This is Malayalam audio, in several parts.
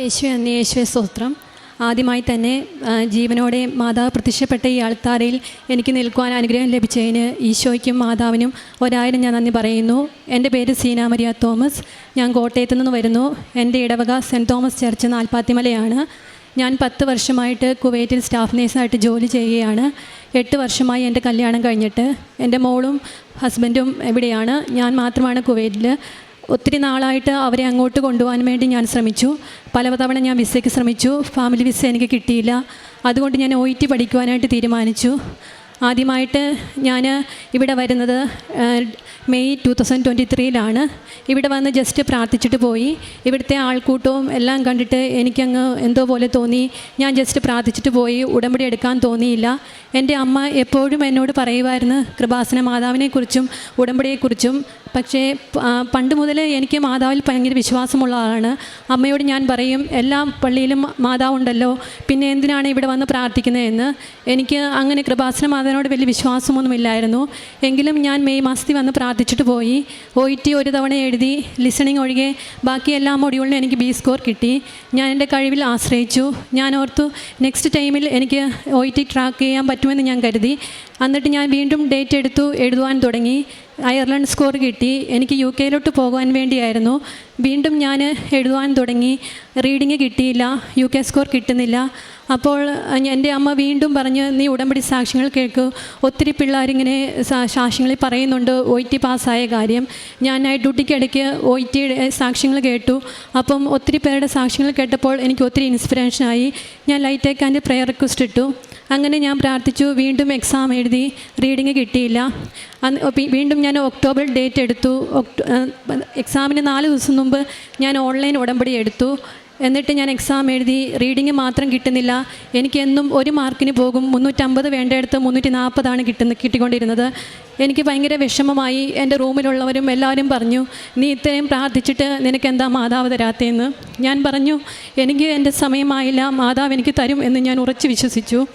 യേശുവെ അന്ന് യേശുവെ സ്തോത്രം. ആദ്യമായി തന്നെ ജീവനോടെ മാതാവ് പ്രത്യക്ഷപ്പെട്ട ഈ ആൾത്താരയിൽ എനിക്ക് നിൽക്കുവാൻ അനുഗ്രഹം ലഭിച്ചതിന് ഈശോയ്ക്കും മാതാവിനും ഒരായിരം ഞാൻ നന്ദി പറയുന്നു. എന്റെ പേര് സീന മരിയ തോമസ്. ഞാൻ കോട്ടയത്തു നിന്ന് വരുന്നു. എന്റെ ഇടവക സെന്റ് തോമസ് ചർച്ച് നാൽപ്പാത്തിമലയാണ്. ഞാൻ പത്ത് വർഷമായിട്ട് കുവൈറ്റിൽ സ്റ്റാഫ് നേഴ്സായിട്ട് ജോലി ചെയ്യുകയാണ്. എട്ട് വർഷമായി എന്റെ കല്യാണം കഴിഞ്ഞിട്ട് എന്റെ മോളും ഹസ്ബൻഡും എവിടെയാണ്? ഞാൻ മാത്രമാണ് കുവൈറ്റിൽ ഒത്തിരി നാളായിട്ട് അവരെ അങ്ങോട്ട് കൊണ്ടുപോകാൻ വേണ്ടി ഞാൻ ശ്രമിച്ചു. പലതവണ ഞാൻ വിസയ്ക്ക് ശ്രമിച്ചു. ഫാമിലി വിസ എനിക്ക് കിട്ടിയില്ല. അതുകൊണ്ട് ഞാൻ ഒ ടി പഠിക്കുവാനായിട്ട് തീരുമാനിച്ചു. ആദ്യമായിട്ട് ഞാൻ ഇവിടെ വരുന്നത് മെയ് ടു തൗസൻഡ് ട്വന്റി ത്രീയിലാണ് ഇവിടെ വന്ന് ജസ്റ്റ് പ്രാർത്ഥിച്ചിട്ട് പോയി. ഇവിടുത്തെ ആൾക്കൂട്ടവും എല്ലാം കണ്ടിട്ട് എനിക്കങ്ങ് എന്തോ പോലെ തോന്നി. ഞാൻ ജസ്റ്റ് പ്രാർത്ഥിച്ചിട്ട് പോയി. ഉടമ്പടി എടുക്കാൻ തോന്നിയില്ല. എന്റെ അമ്മ എപ്പോഴും എന്നോട് പറയുമായിരുന്നു കൃപാസന മാതാവിനെക്കുറിച്ചും ഉടമ്പടിയെക്കുറിച്ചും. പക്ഷേ പണ്ട് മുതൽ എനിക്ക് മാതാവിൽ ഭയങ്കര വിശ്വാസമുള്ള ആളാണ്. അമ്മയോട് ഞാൻ പറയും എല്ലാ പള്ളിയിലും മാതാവുണ്ടല്ലോ. പിന്നെ എന്തിനാണ് ഇവിടെ വന്ന് പ്രാർത്ഥിക്കുന്നതെന്ന് എനിക്ക് അങ്ങനെ കൃപാസന മാതാവിനോട് വലിയ വിശ്വാസമൊന്നുമില്ലായിരുന്നു. എങ്കിലും ഞാൻ മെയ് മാസത്തിൽ വന്ന് പ്രാർത്ഥിച്ചിട്ട് പോയി. ഒ ഇ ടി ഒരു തവണ എഴുതി. ലിസണിങ് ഒഴികെ ബാക്കി എല്ലാ മൊഡ്യൂളിനും എനിക്ക് ബി സ്കോർ കിട്ടി. ഞാൻ എന്റെ കഴിവിൽ ആശ്രയിച്ചു. ഞാൻ ഓർത്തു നെക്സ്റ്റ് ടൈമിൽ എനിക്ക് ഒ ഇ ടി ട്രാക്ക് ചെയ്യാൻ പറ്റുമെന്ന് ഞാൻ കരുതി. എന്നിട്ട് ഞാൻ വീണ്ടും ഡേറ്റ് എടുത്തു. എഴുതുവാൻ തുടങ്ങി. അയർലൻഡ് സ്കോർ കിട്ടി. എനിക്ക് യു കെയിലോട്ട് പോകുവാൻ വേണ്ടിയായിരുന്നു. വീണ്ടും ഞാൻ എഴുതുവാൻ തുടങ്ങി. റീഡിങ് കിട്ടിയില്ല. യു കെ സ്കോർ കിട്ടുന്നില്ല. അപ്പോൾ എന്റെ അമ്മ വീണ്ടും പറഞ്ഞ് നീ ഉടമ്പടി സാക്ഷ്യങ്ങൾ കേൾക്കൂ. ഒത്തിരി പിള്ളേരിങ്ങനെ സാക്ഷ്യങ്ങളിൽ പറയുന്നുണ്ട്. ഒ ടി പാസ്സായ കാര്യം. ഞാൻ നൈറ്റ് ഡ്യൂട്ടിക്ക് ഇടയ്ക്ക് ഒ ടിയുടെ സാക്ഷ്യങ്ങൾ കേട്ടു. അപ്പം ഒത്തിരി പേരുടെ സാക്ഷ്യങ്ങൾ കേട്ടപ്പോൾ എനിക്ക് ഒത്തിരി ഇൻസ്പിറേഷനായി ഞാൻ ലൈറ്റ് ഏക്കാന്റെ പ്രെയർ റിക്വസ്റ്റ് ഇട്ടു. അങ്ങനെ ഞാൻ പ്രാർത്ഥിച്ചു. വീണ്ടും എക്സാം എഴുതി. റീഡിങ് കിട്ടിയില്ല. വീണ്ടും ഞാൻ ഒക്ടോബർ ഡേറ്റ് എടുത്തു. എക്സാമിന് നാല് ദിവസം മുമ്പ് ഞാൻ ഓൺലൈൻ ഉടമ്പടി എടുത്തു. എന്നിട്ട് ഞാൻ എക്സാം എഴുതി റീഡിങ് മാത്രം കിട്ടുന്നില്ല. എനിക്ക് എന്നും ഒരു മാർക്കിന് പോകും. മുന്നൂറ്റമ്പത് വേണ്ടയിടത്ത് മുന്നൂറ്റി നാൽപ്പതാണ് കിട്ടുന്ന കിട്ടിക്കൊണ്ടിരുന്നത്. എനിക്ക് ഭയങ്കര വിഷമമായി എന്റെ റൂമിലുള്ളവരും എല്ലാവരും പറഞ്ഞു നീ ഇത്രയും പ്രാർത്ഥിച്ചിട്ട് നിനക്ക് എന്താ മാതാവ് തരാത്തേന്ന് ഞാൻ പറഞ്ഞു എനിക്ക് എന്റെ സമയമായില്ല. മാതാവ് എനിക്ക് തരും എന്ന് ഞാൻ ഉറച്ചു വിശ്വസിച്ചു.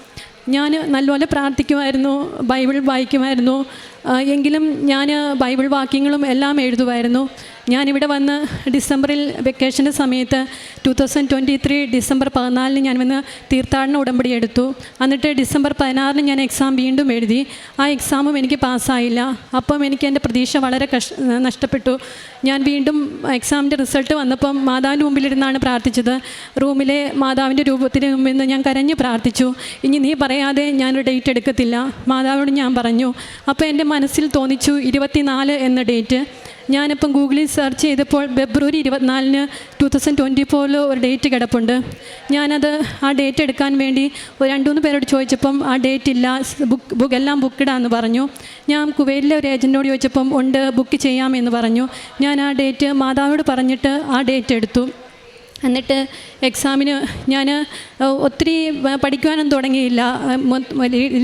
ഞാൻ നല്ലപോലെ പ്രാർത്ഥിക്കുമായിരുന്നു ബൈബിൾ വായിക്കുമായിരുന്നു. എങ്കിലും ഞാൻ ബൈബിൾ വാക്യങ്ങളും എല്ലാം എഴുതുമായിരുന്നു ഞാനിവിടെ വന്ന് ഡിസംബറിൽ വെക്കേഷന്റെ സമയത്ത് two thousand twenty three December പതിനാലിന് ഞാൻ വന്ന് തീർത്ഥാടന ഉടമ്പടി എടുത്തു. എന്നിട്ട് ഡിസംബർ പതിനാറിന് ഞാൻ എക്സാം വീണ്ടും എഴുതി. ആ എക്സാമും എനിക്ക് പാസ്സായില്ല. അപ്പം എനിക്ക് എന്റെ പ്രതീക്ഷ വളരെ നഷ്ടപ്പെട്ടു. ഞാൻ വീണ്ടും എക്സാമിന്റെ റിസൾട്ട് വന്നപ്പം മാതാവിന്റെ മുമ്പിലിരുന്നാണ് പ്രാർത്ഥിച്ചത്. റൂമിലെ മാതാവിന്റെ രൂപത്തിന് മുമ്പിൽ നിന്ന് ഞാൻ കരഞ്ഞ് പ്രാർത്ഥിച്ചു. ഇനി നീ പറയാതെ ഞാനൊരു ഡേറ്റ് എടുക്കത്തില്ല. മാതാവിനോട് ഞാൻ പറഞ്ഞു. അപ്പോൾ എന്റെ മനസ്സിൽ തോന്നിച്ചു ഇരുപത്തിനാല് എന്ന ഡേറ്റ്. ഞാനിപ്പം ഗൂഗിളിൽ സെർച്ച് ചെയ്തപ്പോൾ ഫെബ്രുവരി ഇരുപത്തിനാലിന് ടു തൗസൻഡ് ട്വന്റി ഫോറിൽ ഒരു ഡേറ്റ് കിടപ്പുണ്ട്. ഞാനത് ആ ഡേറ്റ് എടുക്കാൻ വേണ്ടി ഒരു രണ്ട് മൂന്ന് പേരോട് ചോദിച്ചപ്പം ആ ഡേറ്റ് ഇല്ല ബുക്ക് ബുക്ക് എല്ലാം ബുക്കിടാന്ന് പറഞ്ഞു. ഞാൻ കുവൈറ്റിലെ ഒരു ഏജന്റിനോട് ചോദിച്ചപ്പം ഉണ്ട് ബുക്ക് ചെയ്യാമെന്ന് പറഞ്ഞു. ഞാൻ ആ ഡേറ്റ് മാതാവിനോട് പറഞ്ഞിട്ട് ആ ഡേറ്റ് എടുത്തു. എന്നിട്ട് എക്സാമിന് ഞാൻ ഒത്തിരി പഠിക്കുവാനും തുടങ്ങിയില്ല.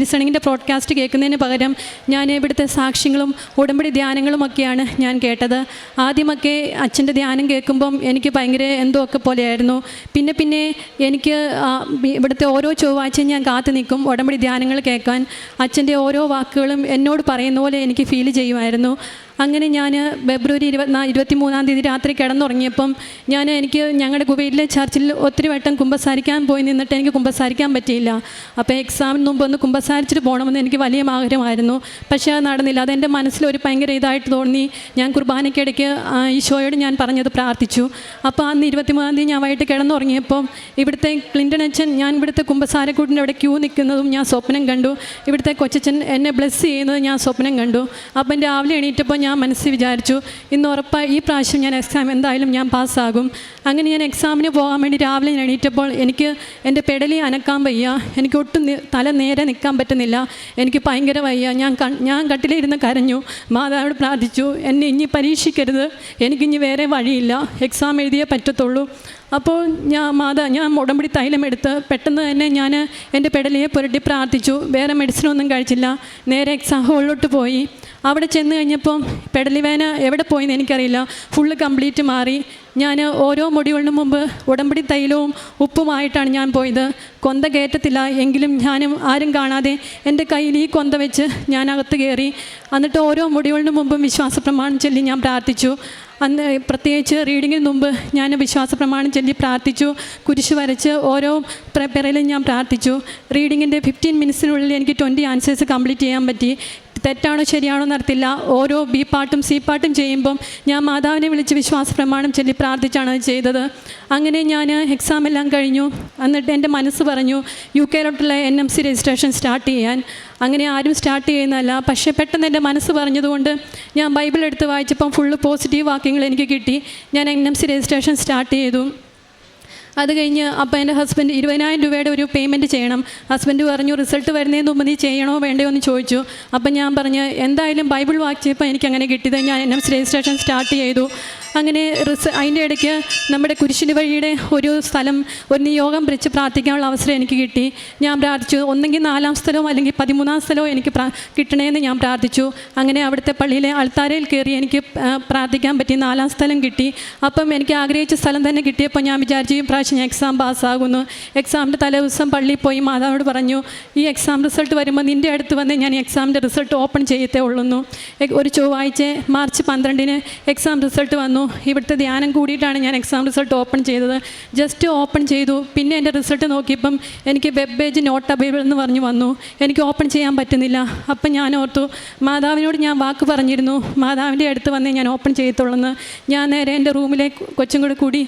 ലിസണിങ്ങിന്റെ പ്രോഡ്കാസ്റ്റ് കേൾക്കുന്നതിന് പകരം ഞാൻ ഇവിടുത്തെ സാക്ഷ്യങ്ങളും ഉടമ്പടി ധ്യാനങ്ങളും ഒക്കെയാണ് ഞാൻ കേട്ടത്. ആദ്യമൊക്കെ അച്ഛന്റെ ധ്യാനം കേൾക്കുമ്പം എനിക്ക് ഭയങ്കര എന്തോ ഒക്കെ പോലെയായിരുന്നു. പിന്നെ പിന്നെ എനിക്ക് ഇവിടുത്തെ ഓരോ ചൊവ്വാഴ്ചയും ഞാൻ കാത്തു നിൽക്കും ഉടമ്പടി ധ്യാനങ്ങൾ കേൾക്കാൻ. അച്ഛന്റെ ഓരോ വാക്കുകളും എന്നോട് പറയുന്ന പോലെ എനിക്ക് ഫീൽ ചെയ്യുമായിരുന്നു. അങ്ങനെ ഞാൻ ഫെബ്രുവരി ഇരുപത്തിനാ ഇരുപത്തി മൂന്നാം തീയതി രാത്രി കിടന്നുറങ്ങിയപ്പം ഞാൻ എനിക്ക് ഞങ്ങളുടെ കുവൈറ്റിലെ ചർച്ചിൽ ഒത്തിരി വട്ടം കുമ്പസാരിക്കാൻ പോയി നിന്നിട്ട് എനിക്ക് കുമ്പസാരിക്കാൻ പറ്റിയില്ല. അപ്പോൾ എക്സാമിന് മുമ്പ് ഒന്ന് കുമ്പസാരിച്ചിട്ട് പോകണമെന്ന് എനിക്ക് വലിയ ആഗ്രഹമായിരുന്നു. പക്ഷേ അത് നടന്നില്ല. അതെന്റെ മനസ്സിൽ ഒരു ഭയങ്കര ഇതായിട്ട് തോന്നി. ഞാൻ കുർബാനയ്ക്കിടയ്ക്ക് ഈശോയോട് ഞാൻ പറഞ്ഞത് പ്രാർത്ഥിച്ചു. അപ്പോൾ അന്ന് ഇരുപത്തിമൂന്നാം തീയതി ഞാൻ വൈകിട്ട് കിടന്നുറങ്ങിയപ്പം ഇവിടുത്തെ ക്ലിന്റൺ അച്ഛൻ ഞാൻ ഇവിടുത്തെ കുമ്പസാരക്കൂട്ടിന്റെ അവിടെ ക്യൂ നിൽക്കുന്നതും ഞാൻ സ്വപ്നം കണ്ടു. ഇവിടുത്തെ കൊച്ചച്ഛൻ എന്നെ ബ്ലെസ് ചെയ്യുന്നത് ഞാൻ സ്വപ്നം കണ്ടു. അപ്പം രാവിലെ എണീറ്റപ്പോൾ ഞാൻ മനസ്സിൽ വിചാരിച്ചു ഇന്ന് ഉറപ്പായി ഈ പ്രാവശ്യം ഞാൻ എക്സാം എന്തായാലും ഞാൻ പാസ്സാകും അങ്ങനെ ഞാൻ എക്സാമിന് പോകാൻ വേണ്ടി രാവിലെ ഞാൻ എണീറ്റപ്പോൾ എനിക്ക് എന്റെ പെടലി അനക്കാൻ വയ്യ. എനിക്ക് ഒട്ടും തല നേരെ നിൽക്കാൻ പറ്റുന്നില്ല. എനിക്ക് ഭയങ്കര വയ്യ. ഞാൻ ഞാൻ കട്ടിലിരുന്ന് കരഞ്ഞു. മാതാവിനോട് പ്രാർത്ഥിച്ചു എന്നെ ഇനി പരീക്ഷിക്കരുത്. എനിക്കിനി വേറെ വഴിയില്ല. എക്സാം എഴുതിയേ പറ്റത്തുള്ളൂ. അപ്പോൾ ഞാൻ മാതാ ഞാൻ ഉടമ്പടി തൈലം എടുത്ത് പെട്ടെന്ന് തന്നെ ഞാൻ എന്റെ പെടലിയെ പുരട്ടി പ്രാർത്ഥിച്ചു. വേറെ മെഡിസിനൊന്നും കഴിച്ചില്ല. നേരെ എക്സാം ഹോളിലോട്ട് പോയി. അവിടെ ചെന്ന് കഴിഞ്ഞപ്പോൾ പെടലി വേന എവിടെ പോയെന്ന് എനിക്കറിയില്ല. ഫുള്ള് കംപ്ലീറ്റ് മാറി. ഞാൻ ഓരോ മുടികളിനും മുമ്പ് ഉടമ്പടി തൈലവും ഉപ്പുമായിട്ടാണ് ഞാൻ പോയത്. കൊന്ത കയറ്റത്തില്ല. എങ്കിലും ഞാനും ആരും കാണാതെ എന്റെ കയ്യിൽ ഈ കൊന്ത വെച്ച് ഞാൻ അകത്ത് കയറി. എന്നിട്ട് ഓരോ മുടികളിനും മുമ്പും വിശ്വാസ പ്രമാണം ചൊല്ലി ഞാൻ പ്രാർത്ഥിച്ചു. അന്ന് പ്രത്യേകിച്ച് റീഡിങ്ങിന് മുമ്പ് ഞാൻ വിശ്വാസ പ്രമാണം ചൊല്ലി പ്രാർത്ഥിച്ചു. കുരിശ് വരച്ച് ഓരോ പിറയിലും ഞാൻ പ്രാർത്ഥിച്ചു. റീഡിങ്ങിന്റെ ഫിഫ്റ്റീൻ മിനിറ്റ്സിനുള്ളിൽ എനിക്ക് ട്വന്റി ആൻസേഴ്സ് കംപ്ലീറ്റ് ചെയ്യാൻ പറ്റി. തെറ്റാണോ ശരിയാണോ നടത്തില്ല ഓരോ ബി പാട്ടും സി പാട്ടും ചെയ്യുമ്പം ഞാൻ മാതാവിനെ വിളിച്ച് വിശ്വാസ പ്രമാണം ചൊല്ലി പ്രാർത്ഥിച്ചാണ് ചെയ്തത്. അങ്ങനെ ഞാൻ എക്സാം എല്ലാം കഴിഞ്ഞു. എന്നിട്ട് എന്റെ മനസ്സ് പറഞ്ഞു U കെയിലോട്ടുള്ള N M C registration start ചെയ്യാൻ. അങ്ങനെ ആരും സ്റ്റാർട്ട് ചെയ്യുന്നതല്ല. പക്ഷേ പെട്ടെന്ന് എന്റെ മനസ്സ് പറഞ്ഞതുകൊണ്ട് ഞാൻ ബൈബിൾ എടുത്ത് വായിച്ചപ്പം ഫുള്ള് പോസിറ്റീവ് വാക്യങ്ങൾ എനിക്ക് കിട്ടി. ഞാൻ N M C registration start ചെയ്തു. അത് കഴിഞ്ഞ് അപ്പം എന്റെ ഹസ്ബൻഡ് ഇരുപതിനായിരം രൂപയുടെ ഒരു പേയ്മെന്റ് ചെയ്യണം. ഹസ്ബൻഡ് പറഞ്ഞു റിസൾട്ട് വരുന്നതിന് മുമ്പ് നീ ചെയ്യണോ വേണ്ടയോ എന്ന് ചോദിച്ചു. അപ്പം ഞാൻ പറഞ്ഞ് എന്തായാലും ബൈബിൾ വായിച്ചപ്പോൾ എനിക്ക് അങ്ങനെ കിട്ടിയത്. ഞാൻ എൻ എം രജിസ്ട്രേഷൻ സ്റ്റാർട്ട് ചെയ്തു. അങ്ങനെ റിസ അതിന്റെ ഇടയ്ക്ക് നമ്മുടെ കുരിശിന് വഴിയുടെ ഒരു സ്ഥലം ഒരു നിയോഗം പിടിച്ച് പ്രാർത്ഥിക്കാനുള്ള അവസരം എനിക്ക് കിട്ടി. ഞാൻ പ്രാർത്ഥിച്ചു ഒന്നെങ്കിൽ നാലാം സ്ഥലവും അല്ലെങ്കിൽ പതിമൂന്നാം സ്ഥലവും എനിക്ക് പ്രാ കിട്ടണമെന്ന് ഞാൻ പ്രാർത്ഥിച്ചു. അങ്ങനെ അവിടുത്തെ പള്ളിയിലെ അൾത്താരയിൽ കയറി എനിക്ക് പ്രാർത്ഥിക്കാൻ പറ്റി നാലാം സ്ഥലം കിട്ടി. അപ്പം എനിക്ക് ആഗ്രഹിച്ച സ്ഥലം തന്നെ കിട്ടിയപ്പോൾ ഞാൻ വിചാരിച്ചു ഈ പ്രാവശ്യം ഞാൻ എക്സാം പാസ്സാകുന്നു എക്സാമിന്റെ തലേ ദിവസം പള്ളിയിൽ പോയി മാതാവിനോട് പറഞ്ഞു ഈ എക്സാം റിസൾട്ട് വരുമ്പോൾ നിന്റെ അടുത്ത് വന്ന് ഞാൻ എക്സാമിന്റെ റിസൾട്ട് ഓപ്പൺ ചെയ്യത്തേ ഉള്ളൂ ഒരു ചൊവ്വാഴ്ച മാർച്ച് പന്ത്രണ്ടിന് എക്സാം റിസൾട്ട് വന്നു. ഇവിടുത്തെ ധ്യാനം കൂടിയിട്ടാണ് ഞാൻ എക്സാം റിസൾട്ട് ഓപ്പൺ ചെയ്തത്. ജസ്റ്റ് ഓപ്പൺ ചെയ്തു. പിന്നെ എന്റെ റിസൾട്ട് നോക്കിയപ്പം എനിക്ക് വെബ് പേജ് നോട്ട് അവൈലബിൾ എന്ന് പറഞ്ഞു വന്നു. എനിക്ക് ഓപ്പൺ ചെയ്യാൻ പറ്റുന്നില്ല. അപ്പം ഞാൻ ഓർത്തു മാതാവിനോട് ഞാൻ വാക്ക് പറഞ്ഞിരുന്നു. മാതാവിന്റെ അടുത്ത് വന്നേ ഞാൻ ഓപ്പൺ ചെയ്യത്തുള്ളൂ ഞാൻ നേരെ എന്റെ റൂമിലെ കൊച്ചും കൂടെ കൂടി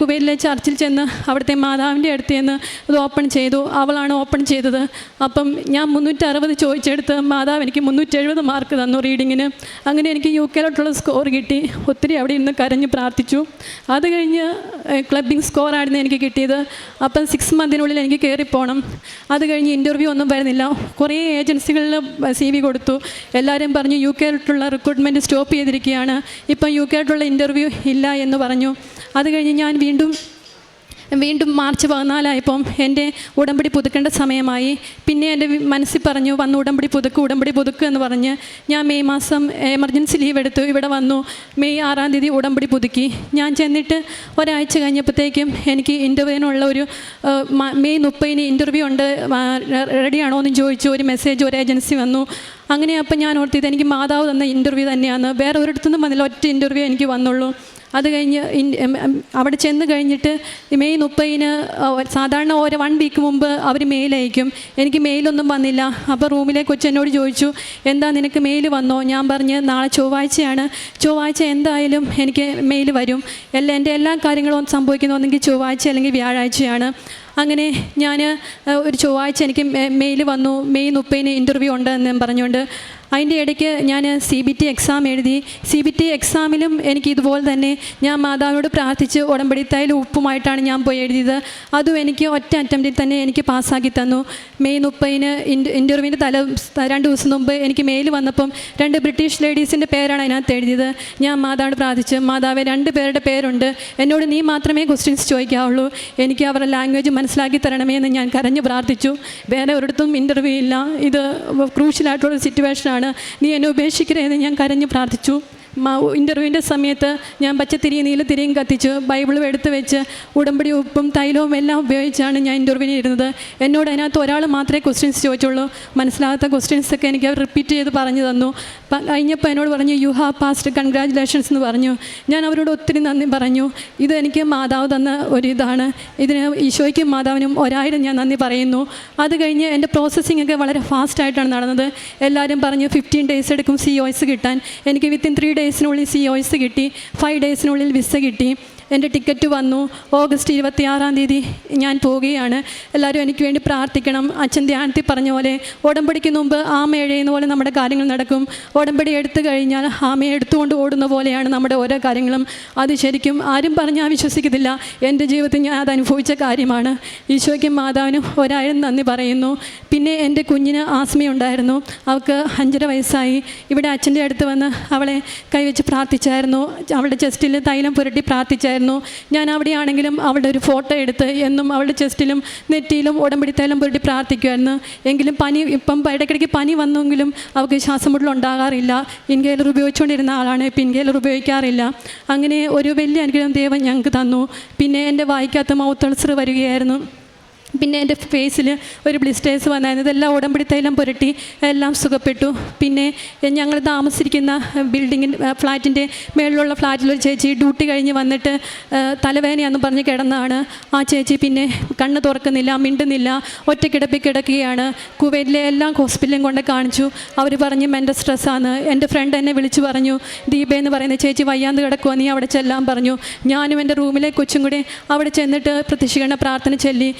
കുവൈറ്റിലെ ചർച്ചിൽ ചെന്ന് അവിടുത്തെ മാതാവിന്റെ അടുത്ത് ചെന്ന് അത് ഓപ്പൺ ചെയ്തു. അവളാണ് ഓപ്പൺ ചെയ്തത്. അപ്പം ഞാൻ മുന്നൂറ്ററുപത് ചോദിച്ചെടുത്ത് മാതാവ് എനിക്ക് മുന്നൂറ്റെഴുപത് മാർക്ക് തന്നു റീഡിങ്ങിന് അങ്ങനെ എനിക്ക് യു കെയിലോട്ടുള്ള സ്കോർ കിട്ടി. ഒത്തിരി അവിടെ ഇരുന്ന് കരഞ്ഞ് പ്രാർത്ഥിച്ചു. അത് കഴിഞ്ഞ് ക്ലബിംഗ് സ്കോറായിരുന്നു എനിക്ക് കിട്ടിയത്. അപ്പം സിക്സ് മന്തിനുള്ളിൽ എനിക്ക് കയറിപ്പോണം അത് കഴിഞ്ഞ് ഇന്റർവ്യൂ ഒന്നും വരുന്നില്ല. കുറേ ഏജൻസികളിൽ സി വി കൊടുത്തു. എല്ലാവരും പറഞ്ഞു യു കെയിലോട്ടുള്ള റിക്രൂട്ട്മെന്റ് സ്റ്റോപ്പ് ചെയ്തിരിക്കുകയാണ്. ഇപ്പം യു കെയിലോട്ടുള്ള ഇന്റർവ്യൂ ഇല്ല എന്ന് പറഞ്ഞു. അത് കഴിഞ്ഞ് ഞാൻ വീണ്ടും വീണ്ടും മാർച്ച് പതിനാലായപ്പം എന്റെ ഉടമ്പടി പുതുക്കേണ്ട സമയമായി. പിന്നെ എന്റെ മനസ്സിൽ പറഞ്ഞു വന്ന് ഉടമ്പടി പുതുക്ക് ഉടമ്പടി പുതുക്ക് എന്ന് പറഞ്ഞ് ഞാൻ മെയ് മാസം എമർജൻസി ലീവ് എടുത്തു. ഇവിടെ വന്നു. മെയ് ആറാം തീയതി ഉടമ്പടി പുതുക്കി. ഞാൻ ചെന്നിട്ട് ഒരാഴ്ച കഴിഞ്ഞപ്പോഴത്തേക്കും എനിക്ക് ഇന്റർവ്യൂവിനുള്ള ഒരു മെയ് മുപ്പതിന് ഇന്റർവ്യൂ ഉണ്ട്. റെഡിയാണോ എന്ന് ചോദിച്ചു. ഒരു മെസ്സേജ് ഒരു ഏജൻസി വന്നു. അങ്ങനെ അപ്പം ഞാൻ ഓർത്തിയത് എനിക്ക് മാതാവ് തന്ന ഇന്റർവ്യൂ തന്നെയാണ്. വേറെ ഒരിടത്തുനിന്നും വന്നില്ല. ഒറ്റ ഇന്റർവ്യൂ എനിക്ക് വന്നുള്ളൂ. അത് കഴിഞ്ഞ് അവിടെ ചെന്ന് കഴിഞ്ഞിട്ട് മെയ് മുപ്പതിന് സാധാരണ ഒരു വൺ വീക്ക് മുമ്പ് അവർ മെയിൽ അയക്കും. എനിക്ക് മെയിലൊന്നും വന്നില്ല. അപ്പോൾ റൂമിലെ കൊച്ചെന്നോട് ചോദിച്ചു എന്താ നിനക്ക് മെയിൽ വന്നോ? ഞാൻ പറഞ്ഞ് നാളെ ചൊവ്വാഴ്ചയാണ്. ചൊവ്വാഴ്ച എന്തായാലും എനിക്ക് മെയിൽ വരും. എല്ലാ എന്റെ എല്ലാ കാര്യങ്ങളും സംഭവിക്കുന്നു. ഒന്നെങ്കിൽ ചൊവ്വാഴ്ച അല്ലെങ്കിൽ വ്യാഴാഴ്ചയാണ്. അങ്ങനെ ഞാൻ ഒരു ചൊവ്വാഴ്ച എനിക്ക് മെയിൽ വന്നു. മെയ് മുപ്പതിന് ഇന്റർവ്യൂ ഉണ്ട് എന്ന് പറഞ്ഞുകൊണ്ട് അതിന്റെ ഇടയ്ക്ക് ഞാൻ സി ബി ടി എക്സാം എഴുതി. സി ബി ടി എക്സാമിലും എനിക്ക് ഇതുപോലെ തന്നെ ഞാൻ മാതാവിനോട് പ്രാർത്ഥിച്ച് ഉടമ്പടി തൈൽ ഉപ്പുമായിട്ടാണ് ഞാൻ പോയി എഴുതിയത്. അതും എനിക്ക് ഒറ്റ അറ്റംപ്റ്റിൽ തന്നെ എനിക്ക് പാസ്സാക്കി തന്നു. മെയ് മുപ്പതിന് ഇന്റർവ്യൂവിന്റെ തല രണ്ട് ദിവസം മുമ്പ് എനിക്ക് മെയിൽ വന്നപ്പം രണ്ട് ബ്രിട്ടീഷ് ലേഡീസിന്റെ പേരാണ് അതിനകത്ത് എഴുതിയത്. ഞാൻ മാതാവിനോട് പ്രാർത്ഥിച്ച് മാതാവെ രണ്ട് പേരുടെ പേരുണ്ട്. എന്നോട് നീ മാത്രമേ ക്വസ്റ്റ്യൻസ് ചോദിക്കാവുള്ളൂ. എനിക്ക് അവരുടെ ലാംഗ്വേജ് മനസ്സിലാക്കി തരണമേ എന്ന് ഞാൻ കരഞ്ഞു പ്രാർത്ഥിച്ചു. വേറെ ഒരിടത്തും ഇന്റർവ്യൂ ഇല്ല. ഇത് ക്രൂഷ്യലായിട്ടുള്ള സിറ്റുവേഷനാണ് നീ എന്നെ ഉപേക്ഷിക്കരുതെന്ന് ഞാൻ കരഞ്ഞു പ്രാർത്ഥിച്ചു. ഇന്റർവ്യൂവിന്റെ സമയത്ത് ഞാൻ പച്ചത്തിരിയും നീലത്തിരിയും കത്തിച്ച് ബൈബിളും എടുത്ത് വെച്ച് ഉടമ്പടി ഉപ്പും തൈലവും എല്ലാം ഉപയോഗിച്ചാണ് ഞാൻ ഇന്റർവ്യൂവിന് ഇരുന്നത്. എന്നോട് അതിനകത്ത് ഒരാൾ മാത്രമേ ക്വസ്റ്റ്യൻസ് ചോദിച്ചുള്ളൂ. മനസ്സിലാകാത്ത ക്വസ്റ്റ്യൻസൊക്കെ എനിക്ക് അവർ റിപ്പീറ്റ് ചെയ്ത് പറഞ്ഞു തന്നു. കഴിഞ്ഞപ്പോൾ എന്നോട് പറഞ്ഞു യു ഹാവ് പാസ്റ്റ് കൺഗ്രാജുലേഷൻസ് എന്ന് പറഞ്ഞു. ഞാൻ അവരോട് ഒത്തിരി നന്ദി പറഞ്ഞു. ഇത് എനിക്ക് മാതാവ് തന്ന ഒരിതാണ് ഇതിന് ഈശോയ്ക്കും മാതാവിനും ഒരായിരം ഞാൻ നന്ദി പറയുന്നു. അത് കഴിഞ്ഞ് എന്റെ പ്രോസസ്സിംഗ് ഒക്കെ വളരെ ഫാസ്റ്റായിട്ടാണ് നടന്നത്. എല്ലാവരും പറഞ്ഞു ഫിഫ്റ്റീൻ ഡേയ്സ് എടുക്കും സി ഒ എസ് കിട്ടാൻ. എനിക്ക് വിത്തിൻ ത്രീ ഡേയ്സിനുള്ളിൽ സി കിട്ടി ഫൈവ് ഡേയ്സിനുള്ളിൽ വിസ കിട്ടി. എന്റെ ടിക്കറ്റ് വന്നു. ഓഗസ്റ്റ് ഇരുപത്തിയാറാം തീയതി ഞാൻ പോവുകയാണ്. എല്ലാവരും എനിക്ക് വേണ്ടി പ്രാർത്ഥിക്കണം. അച്ഛൻ ധ്യാനത്തിൽ പറഞ്ഞ പോലെ ഉടമ്പടിക്ക് മുമ്പ് ആമ എഴയുന്ന പോലെ നമ്മുടെ കാര്യങ്ങൾ നടക്കും. ഉടമ്പടി എടുത്തു കഴിഞ്ഞാൽ ആമയെ എടുത്തുകൊണ്ട് ഓടുന്ന പോലെയാണ് നമ്മുടെ ഓരോ കാര്യങ്ങളും. അത് ശരിക്കും ആരും പറഞ്ഞാൽ വിശ്വസിക്കത്തില്ല എന്റെ ജീവിതത്തിൽ ഞാൻ അത് അനുഭവിച്ച കാര്യമാണ്. ഈശോയ്ക്കും മാതാവിനും ഒരായിരം നന്ദി പറയുന്നു. പിന്നെ എന്റെ കുഞ്ഞിന് ആസ്മയുണ്ടായിരുന്നു. അവൾക്ക് അഞ്ചര വയസ്സായി. ഇവിടെ അച്ഛന്റെ അടുത്ത് വന്ന് അവളെ കൈവച്ച് പ്രാർത്ഥിച്ചായിരുന്നു. അവളുടെ ചെസ്റ്റിൽ തൈലം പുരട്ടി പ്രാർത്ഥിച്ചായിരുന്നു. ഞാൻ അവിടെയാണെങ്കിലും അവളുടെ ഒരു ഫോട്ടോ എടുത്ത് എന്നും അവളുടെ ചെസ്റ്റിലും നെറ്റിയിലും ഉടമ്പടി തൈലം പുരട്ടി പ്രാർത്ഥിക്കുമായിരുന്നു. എങ്കിലും പനി ഇപ്പം ഇടയ്ക്കിടയ്ക്ക് പനി വന്നെങ്കിലും അവൾക്ക് ശ്വാസം മുട്ടൽ ഉണ്ടാകാറില്ല. ഇൻഹേലർ ഉപയോഗിച്ചുകൊണ്ടിരുന്ന ആളാണ് ഇപ്പം ഇൻഗേലർ ഉപയോഗിക്കാറില്ല. അങ്ങനെ ഒരു വലിയ അനുഗ്രഹം ദൈവം ഞങ്ങൾക്ക് തന്നു. പിന്നെ എന്റെ വായിക്കാത്ത മൗത്ത് അൾസർ വരികയായിരുന്നു. പിന്നെ എന്റെ ഫേസിൽ ഒരു ബ്ലിസ്റ്റേഴ്സ് വന്നായിരുന്നു. ഇതെല്ലാം ഉടമ്പടി തൈലം പുരട്ടി എല്ലാം സുഖപ്പെട്ടു. പിന്നെ ഞങ്ങൾ താമസിച്ചിരിക്കുന്ന ബിൽഡിങ്ങിൻ ഫ്ലാറ്റിന്റെ മേളിലുള്ള ഫ്ലാറ്റിലൊരു ചേച്ചി ഡ്യൂട്ടി കഴിഞ്ഞ് വന്നിട്ട് തലവേദനയാന്ന് പറഞ്ഞ് കിടന്നാണ്. ആ ചേച്ചി പിന്നെ കണ്ണ് തുറക്കുന്നില്ല മിണ്ടുന്നില്ല ഒറ്റക്കിടപ്പിൽ കിടക്കുകയാണ്. കുവൈറ്റിലെ എല്ലാം ഹോസ്പിറ്റലും കൊണ്ട് കാണിച്ചു. അവർ പറഞ്ഞ് മെന്റൽ സ്ട്രെസ്സാണ് എന്റെ ഫ്രണ്ട് എന്നെ വിളിച്ചു പറഞ്ഞു ദീപ എന്ന് പറയുന്ന ചേച്ചി വയ്യാന്ന് കിടക്കുക നീ അവിടെ ചെല്ലാൻ പറഞ്ഞു. ഞാനും എന്റെ റൂമിലെ കൊച്ചും കൂടി അവിടെ ചെന്നിട്ട് പ്രത്യക്ഷീകരണ പ്രാർത്ഥന ചൊല്ലി.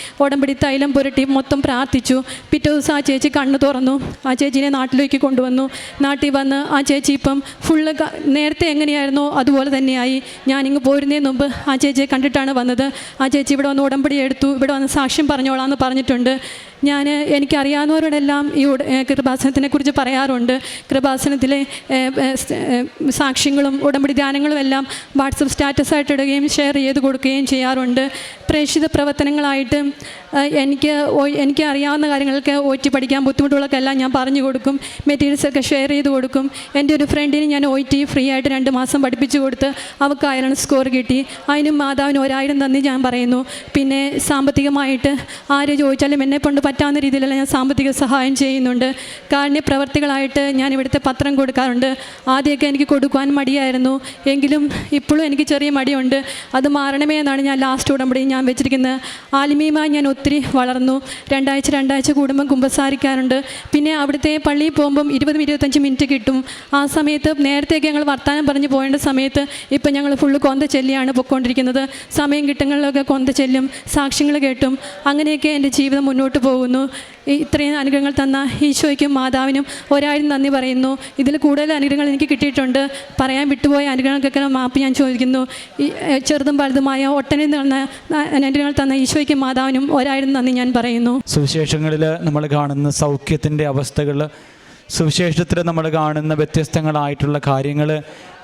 ഉടമ്പടി തൈലം പുരട്ടി മൊത്തം പ്രാർത്ഥിച്ചു. പിറ്റേ ദിവസം ആ ചേച്ചി കണ്ണ് തുറന്നു. ആ ചേച്ചിനെ നാട്ടിലേക്ക് കൊണ്ടുവന്നു. നാട്ടിൽ വന്ന് ആ ചേച്ചി ഇപ്പം ഫുള്ള് നേരത്തെ എങ്ങനെയായിരുന്നോ അതുപോലെ തന്നെയായി. ഞാനിങ്ങ് പോരുന്നതിന് മുമ്പ് ആ ചേച്ചിയെ കണ്ടിട്ടാണ് വന്നത്. ആ ചേച്ചി ഇവിടെ വന്ന് ഉടമ്പടി എടുത്തു. ഇവിടെ വന്ന് സാക്ഷ്യം പറഞ്ഞോളാം എന്ന് പറഞ്ഞിട്ടുണ്ട്. ഞാൻ എനിക്കറിയാവുന്നവരോടെല്ലാം ഈ കൃപാസനത്തിനെ കുറിച്ച് പറയാറുണ്ട്. കൃപാസനത്തിലെ സാക്ഷ്യങ്ങളും ഉടമ്പടി ധ്യാനങ്ങളും എല്ലാം വാട്സപ്പ് സ്റ്റാറ്റസ് ആയിട്ട് ഇടുകയും ഷെയർ ചെയ്ത് കൊടുക്കുകയും ചെയ്യാറുണ്ട്. പ്രേക്ഷിത പ്രവർത്തനങ്ങളായിട്ട് എനിക്ക് എനിക്ക് അറിയാവുന്ന കാര്യങ്ങൾക്ക് ഒറ്റി പഠിക്കാൻ ബുദ്ധിമുട്ടുള്ളതൊക്കെല്ലാം ഞാൻ പറഞ്ഞു കൊടുക്കും. മെറ്റീരിയൽസ് ഒക്കെ ഷെയർ ചെയ്ത് കൊടുക്കും. എന്റെ ഒരു ഫ്രണ്ടിന് ഞാൻ ഒ ടി ഫ്രീ ആയിട്ട് രണ്ട് മാസം പഠിപ്പിച്ചു കൊടുത്ത് അവൾക്ക് അയറൺ സ്കോർ കിട്ടി. അതിനും മാതാവിന് ഒരായിരം നന്ദി ഞാൻ പറയുന്നു. പിന്നെ സാമ്പത്തികമായിട്ട് ആര് ചോദിച്ചാലും എന്നെ കൊണ്ട് പറ്റാവുന്ന രീതിയിലെല്ലാം ഞാൻ സാമ്പത്തിക സഹായം ചെയ്യുന്നുണ്ട്. കാരുണ്യ പ്രവർത്തികളായിട്ട് ഞാൻ ഇവിടുത്തെ പത്രം കൊടുക്കാറുണ്ട്. ആദ്യമൊക്കെ എനിക്ക് കൊടുക്കുവാൻ മടിയായിരുന്നു. എങ്കിലും ഇപ്പോഴും എനിക്ക് ചെറിയ മടിയുണ്ട്. അത് മാറണമേ എന്നാണ് ഞാൻ ലാസ്റ്റ് ഉടമ്പടി ഞാൻ വെച്ചിരിക്കുന്നത്. ആലിമീയമായി ഞാൻ ഒത്തിരി വളർന്നു. രണ്ടാഴ്ച രണ്ടാഴ്ച കൂടുമ്പം കുമ്പസാരിക്കാറുണ്ട്. പിന്നെ അവിടുത്തെ പള്ളിയിൽ പോകുമ്പം ഇരുപതും ഇരുപത്തഞ്ച് മിനിറ്റ് കിട്ടും. ആ സമയത്ത് നേരത്തെയൊക്കെ ഞങ്ങൾ വർത്തമാനം പറഞ്ഞ് പോകേണ്ട സമയത്ത് ഇപ്പം ഞങ്ങൾ ഫുള്ള് കൊന്ത ചെല്ലിയാണ് പൊയ്ക്കൊണ്ടിരിക്കുന്നത് സമയം കിട്ടുങ്ങളിലൊക്കെ കൊന്ത ചെല്ലും സാക്ഷ്യങ്ങൾ കേട്ടും. അങ്ങനെയൊക്കെ എന്റെ ജീവിതം മുന്നോട്ട് പോകുന്നു. ഇത്രയും അനുഗ്രഹങ്ങൾ തന്ന ഈശോയ്ക്കും മാതാവിനും ഒരായിരം നന്ദി പറയുന്നു. ഇതിൽ കൂടുതൽ അനുഗ്രഹങ്ങൾ എനിക്ക് കിട്ടിയിട്ടുണ്ട്. പറയാൻ വിട്ടുപോയ അനുഗ്രഹങ്ങൾക്കൊക്കെ മാപ്പ് ഞാൻ ചോദിക്കുന്നു. ചെറുതും വലുതുമായ ഒട്ടനെ തന്ന അനുഗ്രഹങ്ങൾ തന്ന ഈശോയ്ക്കും മാതാവിനും ഒരായിരം നന്ദി ഞാൻ പറയുന്നു. സുവിശേഷങ്ങളിൽ നമ്മൾ കാണുന്ന സൗഖ്യത്തിന്റെ അവസ്ഥകൾ സുവിശേഷത്തിൽ നമ്മൾ കാണുന്ന വ്യത്യസ്തങ്ങളായിട്ടുള്ള കാര്യങ്ങൾ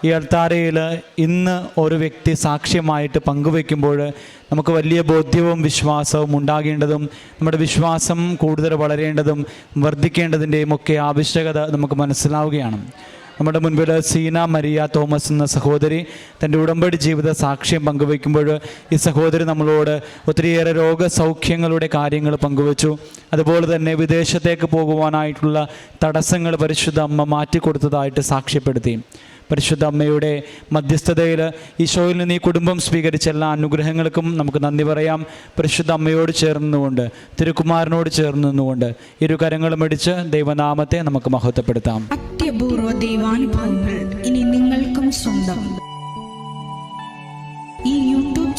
ഈ അൾത്താരയിൽ ഇന്ന് ഒരു വ്യക്തി സാക്ഷ്യമായിട്ട് പങ്കുവെക്കുമ്പോൾ നമുക്ക് വലിയ ബോധ്യവും വിശ്വാസവും ഉണ്ടാകേണ്ടതും നമ്മുടെ വിശ്വാസം കൂടുതൽ വളരേണ്ടതും വർദ്ധിക്കേണ്ടതിന്റെയും ഒക്കെ ആവശ്യകത നമുക്ക് മനസ്സിലാവുകയാണ്. നമ്മുടെ മുൻപിൽ സീന മരിയ തോമസ് എന്ന സഹോദരി തന്റെ ഉടമ്പടി ജീവിത സാക്ഷ്യം പങ്കുവയ്ക്കുമ്പോൾ ഈ സഹോദരി നമ്മളോട് ഒത്തിരിയേറെ രോഗസൗഖ്യങ്ങളുടെ കാര്യങ്ങൾ പങ്കുവച്ചു. അതുപോലെ തന്നെ വിദേശത്തേക്ക് പോകുവാനായിട്ടുള്ള തടസ്സങ്ങൾ പരിശുദ്ധ അമ്മ മാറ്റിക്കൊടുത്തതായിട്ട് സാക്ഷ്യപ്പെടുത്തി. പരിശുദ്ധ അമ്മയുടെ മധ്യസ്ഥതയിൽ ഈശോയിൽ നിന്ന് ഈ കുടുംബം സ്വീകരിച്ച എല്ലാ അനുഗ്രഹങ്ങൾക്കും നമുക്ക് നന്ദി പറയാം. പരിശുദ്ധ അമ്മയോട് ചേർന്നുകൊണ്ട് തിരുക്കുമാരനോട് ചേർന്ന് നിന്നുകൊണ്ട് ഇരു കരങ്ങളും അടിച്ച് ദൈവനാമത്തെ നമുക്ക് മഹത്വപ്പെടുത്താം. അത്യപൂർവ ദൈവാനുഭവങ്ങൾ ഇനി നിങ്ങൾക്കും സ്വന്തം.